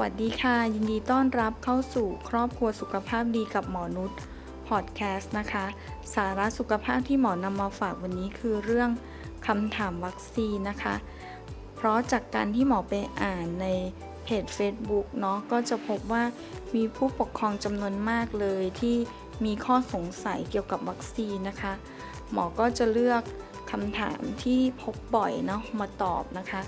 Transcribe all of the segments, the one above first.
วัสดีค่ะ ยินดีต้อนรับเข้าสู่ครอบครัวสุขภาพดีกับหมอนุชพอดแคสต์นะคะ สาระสุขภาพที่หมอนำมาฝากวันนี้คือเรื่องคำถามวัคซีนนะคะ เพราะจากการที่หมอไปอ่านในเพจ Facebook เนาะก็จะพบว่ามีผู้ปกครองจำนวนมากเลยที่มีข้อสงสัยเกี่ยวกับวัคซีนนะคะ หมอก็จะเลือกคำถามที่พบบ่อยเนาะมาตอบนะคะ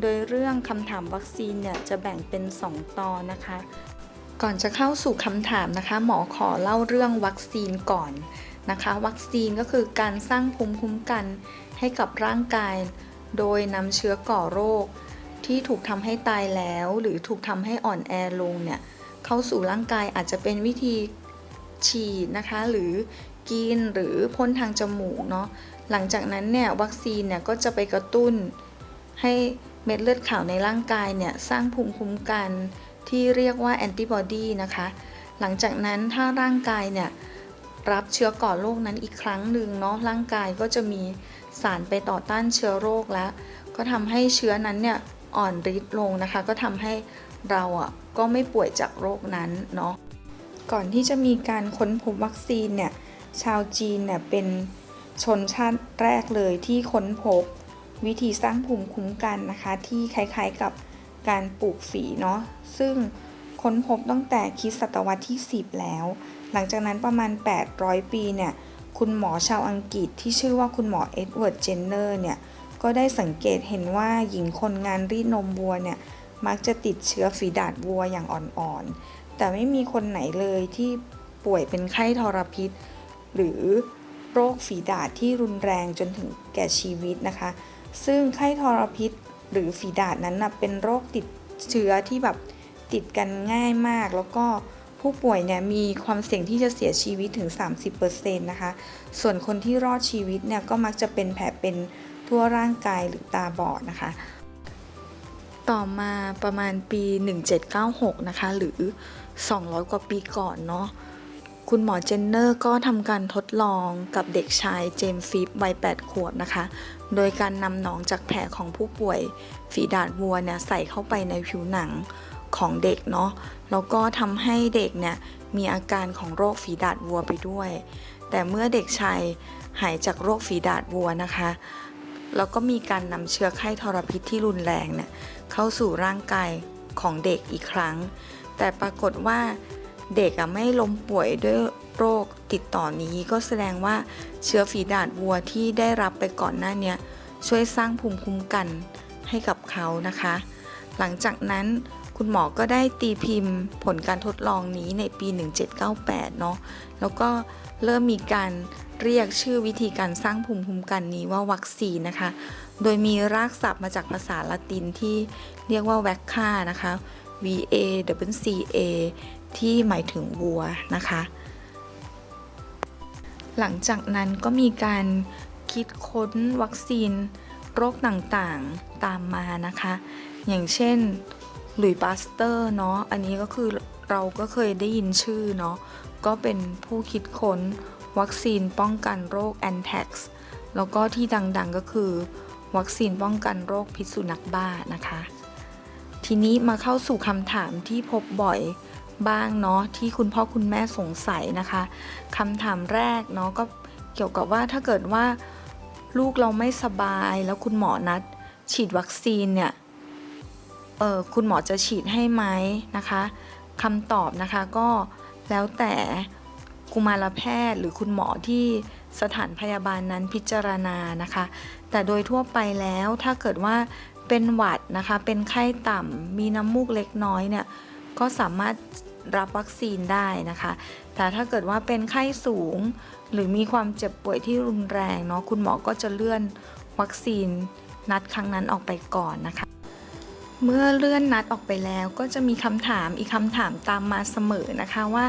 โดยเรื่องคำถามวัคซีนเนี่ยจะแบ่งเป็น 2 ตอนนะคะ ก่อนจะเข้าสู่คำถามนะคะ หมอขอเล่าเรื่องวัคซีนก่อนนะคะ วัคซีนก็คือการสร้างภูมิคุ้มกันให้กับร่างกาย โดยนำเชื้อก่อโรค ที่ถูกทำให้ตายแล้ว หรือถูกทำให้อ่อนแอลงเนี่ยเข้าสู่ร่างกายอาจจะเป็นวิธีฉีดนะคะ หรือกินหรือพ่นทางจมูกเนาะหลังจากนั้นเนี่ยวัคซีนเนี่ยก็จะไปกระตุ้นให้ เม็ดเลือดขาวในร่างกายเนี่ยสร้างภูมิคุ้มกันที่เรียกว่าแอนติบอดีนะคะ หลังจากนั้นถ้าร่างกายเนี่ยรับเชื้อก่อโรคนั้นอีกครั้งหนึ่งเนาะร่างกายก็จะมีสารไปต่อต้านเชื้อโรคแล้ว ก็ทำให้เชื้อนั้นเนี่ยอ่อนฤทธิ์ลงนะคะ ก็ทำให้เราอะก็ไม่ป่วยจากโรคนั้นเนาะก่อนที่จะมีการค้นพบวัคซีนเนี่ยชาวจีนเนี่ยเป็นชนชาติแรกเลยที่ค้นพบ วิธีสร้างภูมิคุ้มกันนะคะ ที่คล้ายๆกับการปลูกฝีเนาะซึ่งค้นพบตั้งแต่คริดศตวรรษที่ 10 แล้ว หลังจากนั้นประมาณ 800 ปีเนี่ยคุณหมอชาวอังกฤษที่ชื่อว่าคุณหมอเอ็ดเวิร์ดเจนเนอร์เนี่ยก็ได้สังเกตเห็นว่าหญิงคนงานรีดนมวัวเนี่ยมักจะติดเชื้อฝีดาดวัวอย่างอ่อนๆ แต่ไม่มีคนไหนเลยที่ป่วยเป็นไข้ทรพิษ หรือโรคฝีดาดที่รุนแรงจนถึงแก่ชีวิตนะคะ ซึ่งไข้ทรพิษหรือฝีดาดนั้นนะเป็นโรคติดเชื้อที่แบบติดกันง่ายมาก แล้วก็ผู้ป่วยเนี่ยมีความเสี่ยงที่จะเสียชีวิตถึง 30%นะคะ ส่วนคนที่รอดชีวิตเนี่ยก็มักจะเป็นแผลเป็นทั่วร่างกายหรือตาบอดนะคะ ต่อมาประมาณปี 1796 นะคะ หรือ 200 กว่าปีก่อนเนาะ คุณหมอเจนเนอร์ก็ทำการทดลองกับเด็กชายเจมส์ฟิปวัย 8 ขวบนะคะ โดยการนำหนองจากแผลของผู้ป่วยฝีดาดวัวเนี่ยใส่เข้าไปในผิวหนังของเด็กเนาะ แล้วก็ทำให้เด็กเนี่ยมีอาการของโรคฝีดาดวัวไปด้วย แต่เมื่อเด็กชายหายจากโรคฝีดาดวัวนะคะ แล้วก็มีการนำเชื้อไข้ทรพิษที่รุนแรงเนี่ยเข้าสู่ร่างกายของเด็กอีกครั้ง แต่ปรากฏว่า เด็กอะไม่ล้มป่วยด้วยโรคติดต่อนี้ก็แสดงว่าเชื้อฝีดาดวัวที่ได้รับไปก่อนหน้านี้ช่วยสร้างภูมิคุ้มกันให้กับเขานะคะ หลังจากนั้นคุณหมอก็ได้ตีพิมพ์ผลการทดลองนี้ในปี 1798 เนาะแล้วก็เริ่มมีการเรียกชื่อวิธีการสร้างภูมิคุ้มกันนี้ว่าวัคซีนนะคะ โดยมีรากศัพท์มาจากภาษาละตินที่เรียกว่าแวคคานะคะ V A W C A ที่หมายถึงวัวนะคะ หลังจากนั้นก็มีการคิดค้นวัคซีนโรคต่างๆตามมานะคะ อย่างเช่นหลุยส์ปาสเตอร์เนาะ อันนี้ก็คือเราก็เคยได้ยินชื่อเนาะ ก็เป็นผู้คิดค้นวัคซีนป้องกันโรคแอนแท็กซ์แล้วก็ที่ดังๆก็คือ วัคซีนป้องกันโรคพิษสุนัขบ้านะคะ ทีนี้มาเข้าสู่คำถามที่พบบ่อย บ้างเนาะที่คุณพ่อคุณแม่สงสัยนะคะคำถามแรกเนาะก็เกี่ยวกับว่าถ้าเกิดว่าลูกเราไม่สบายแล้วคุณหมอนัด ฉีดวัคซีนเนี่ยเออคุณหมอจะฉีดให้ไหมนะคะคำตอบนะคะก็แล้วแต่กุมารแพทย์หรือคุณหมอที่สถานพยาบาลนั้นพิจารณานะคะ แต่โดยทั่วไปแล้วถ้าเกิดว่าเป็นหวัดนะคะ เป็นไข้ต่ำมีน้ำมูกเล็กน้อยเนี่ย ก็สามารถรับวัคซีนได้นะคะ แต่ถ้าเกิดว่าเป็นไข้สูง หรือมีความเจ็บป่วยที่รุนแรงเนาะคุณหมอก็จะเลื่อนวัคซีนนัดครั้งนั้นออกไปก่อนนะคะ เมื่อเลื่อนนัดออกไปแล้วก็จะมีคำถามอีกคำถามตามมาเสมอนะคะว่า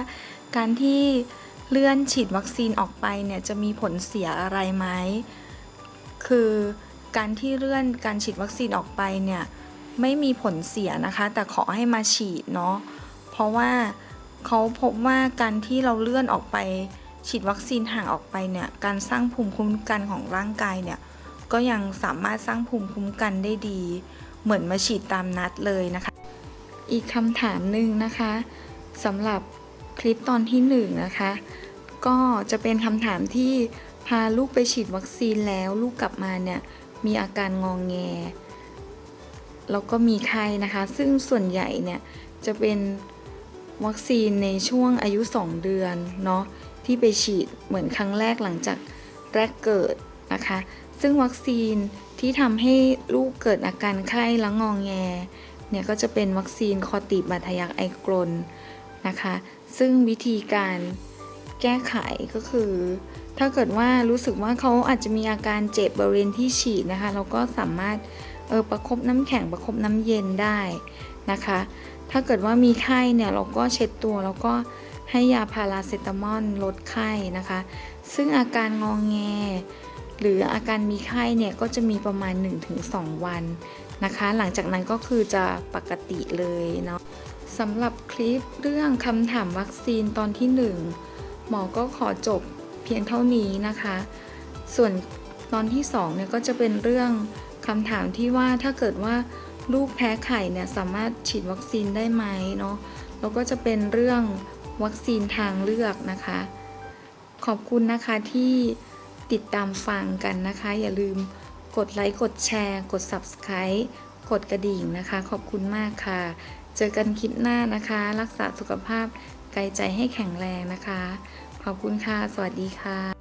การที่เลื่อนฉีดวัคซีนออกไปเนี่ยจะมีผลเสียอะไรไหม คือการที่เลื่อนการฉีดวัคซีนออกไปเนี่ย ไม่มีผลเสียนะคะ แต่ขอให้มาฉีดเนาะเพราะว่าเขาพบว่าการที่เราเลื่อนออกไปฉีดวัคซีนห่างออกไปเนี่ยการสร้างภูมิคุ้มกันของร่างกายเนี่ยก็ยังสามารถสร้างภูมิคุ้มกันได้ดี เหมือนมาฉีดตามนัดเลยนะคะ อีกคำถามหนึ่งนะคะสำหรับคลิปตอนที่หนึ่งนะคะ ก็จะเป็นคำถามที่พาลูกไปฉีดวัคซีนแล้วลูกกลับมาเนี่ยมีอาการงองแง แล้วก็มีไข้นะคะ ซึ่งส่วนใหญ่เนี่ยจะเป็นวัคซีนในช่วงอายุ 2 เดือนเนาะที่ไปฉีดเหมือนครั้งแรกหลังจากแรกเกิดนะคะ ซึ่งวัคซีนที่ทำให้ลูกเกิดอาการไข้และงองแงเนี่ยก็จะเป็นวัคซีนคอติบาดทะยักไอกรนนะคะ ซึ่งวิธีการแก้ไขก็คือ ถ้าเกิดว่ารู้สึกว่าเขาอาจจะมีอาการเจ็บบริเวณที่ฉีดนะคะ เราก็สามารถ เออประคบน้ำแข็งประคบน้ำเย็นได้นะคะ ถ้าเกิดว่ามีไข้เนี่ยเราก็เช็ดตัวแล้วก็ให้ยาพาราเซตามอลลดไข้นะคะ ซึ่งอาการงองแง หรืออาการมีไข้เนี่ยก็จะมีประมาณ 1-2 วันนะคะ หลังจากนั้นก็คือจะปกติเลยเนาะสำหรับคลิปเรื่องคำถามวัคซีนตอนที่ 1 หมอก็ขอจบเพียงเท่านี้นะคะ ส่วนตอนที่2เนี่ยก็จะเป็นเรื่อง คำถามที่ว่าถ้าเกิดว่าลูกแพ้ไข่เนี่ยสามารถฉีดวัคซีนได้ไหมเนาะแล้วก็จะเป็นเรื่องวัคซีนทางเลือกนะคะ ขอบคุณนะคะที่ติดตามฟังกันนะคะ อย่าลืมกดไลค์กดแชร์ กด Subscribe กดกระดิ่งนะคะ ขอบคุณมากค่ะ เจอกันคลิปหน้านะคะ รักษาสุขภาพกายใจให้แข็งแรงนะคะ ขอบคุณค่ะ สวัสดีค่ะ